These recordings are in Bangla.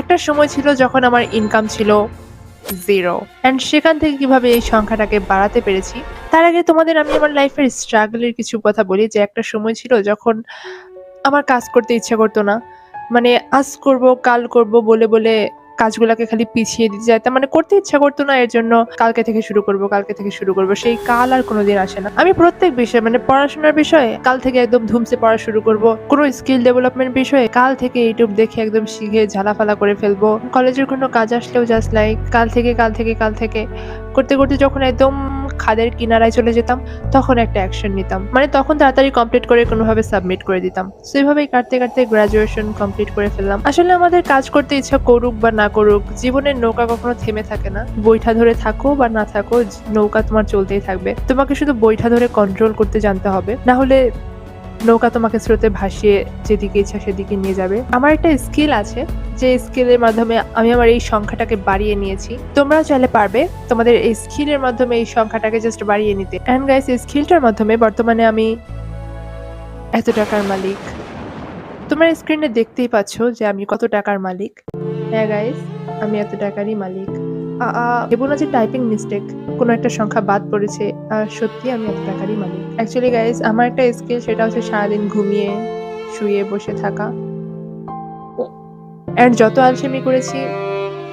একটা সময় ছিল যখন আমার ইনকাম ছিল জিরো অ্যান্ড সেখান থেকে কীভাবে এই সংখ্যাটাকে বাড়াতে পেরেছি? তার আগে তোমাদের আমি আমার লাইফের স্ট্রাগলের কিছু কথা বলি, যে একটা সময় ছিল যখন আমার কাজ করতে ইচ্ছা করতো না। মানে আজ করব, কাল করব বলে বলে কাজগুলোকে খালি পিছিয়ে দিতে চাইতাম মানে করতে ইচ্ছা করতো না, এর জন্য কালকে থেকে শুরু করব, কালকে থেকে শুরু করব। সেই কাল আর কোনোদিন আসে না। আমি প্রত্যেক বিষয়ে মানে পড়াশোনার বিষয়ে কাল থেকে একদম ধুমসে পড়া শুরু করব। কোনো স্কিল ডেভেলপমেন্ট বিষয়ে কাল থেকে ইউটিউব দেখে একদম শিখে ঝালাফালা করে ফেলব। কলেজের কোনো কাজ আসলেও জাস্ট লাইক কাল থেকে কাল থেকে কাল থেকে। করতে করতে যখন একদম খাদের কিনারায় চলে যেতাম, তখন একটা অ্যাকশন নিতাম। মানে তখন তাড়াতাড়ি কমপ্লিট করে কোনোভাবে সাবমিট করে দিতাম। সেভাবেই কাটতে কাটতে গ্রাজুয়েশন কমপ্লিট করে ফেললাম। আসলে আমাদের কাজ করতে ইচ্ছা করুক বা না করুক, জীবনের নৌকা কখনো থেমে থাকে না। বৈঠা ধরে থাকো বা না থাকো, নৌকা তোমার চলতেই থাকবে। তোমাকে শুধু বৈঠা ধরে কন্ট্রোল করতে জানতে হবে। না হলে নৌকা তোমাকে স্রোতে ভাসিয়ে যেদিকে ইচ্ছা সেদিকে নিয়ে যাবে। আমার একটা স্কিল আছে, যে স্কিলের মাধ্যমে আমি আমার এই সংখ্যাটাকে বাড়িয়ে নিয়েছি। তোমরা চাইলে পারবে তোমাদের এই স্কিলের মাধ্যমে এই সংখ্যাটাকে জাস্ট বাড়িয়ে নিতে। অ্যান্ড গাইস এই স্কিলটার মাধ্যমে বর্তমানে আমি এত টাকার মালিক। তোমার স্ক্রিনে দেখতেই পাচ্ছ যে আমি কত টাকার মালিক। হ্যাঁ গাইস আমি এত টাকারই মালিক। ভেবো না যে টাইপিং মিস্টেক কোনো একটা সংখ্যা বাদ পড়েছে আর সত্যি আমি এত টাকারই মালিক। অ্যাকচুয়ালি গাইস আমার একটা স্কিল সেটা হচ্ছে সারাদিন ঘুমিয়ে, শুয়ে বসে থাকা। অ্যান্ড যত আলসেমি করেছি,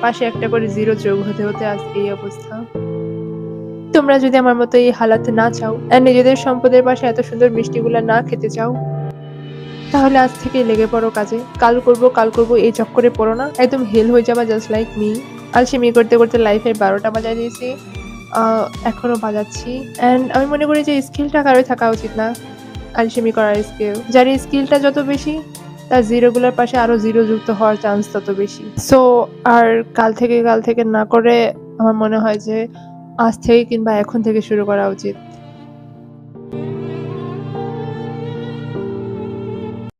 পাশে একটা করে জিরো যোগ হতে হতে আজ এই অবস্থা। তোমরা যদি আমার মতো এই হালাতে না চাও আর নিজেদের সম্পদের পাশে এত সুন্দর মিষ্টিগুলা না খেতে চাও, তাহলে আজ থেকে লেগে পড়ো কাজে। কাল করব কাল করব, এই চক্করে পড়ো না। একদম হেল হয়ে যাবা জাস্ট লাইক মি আলসেমি করতে করতে লাইফের বারোটা বাজায় দিয়েছি। আহ, এখনও বাজাচ্ছি। অ্যান্ড আমি মনে করি যে স্কিলটা কারোই থাকা উচিত না আলসেমি করার স্কিল যার স্কিলটা যত বেশি তার জিরোগুলোর পাশে আরও জিরো যুক্ত হওয়ার চান্স তত বেশি। সো আর কাল থেকে কাল থেকে না করে আমার মনে হয় যে আজ থেকে কিংবা এখন থেকে শুরু করা উচিত।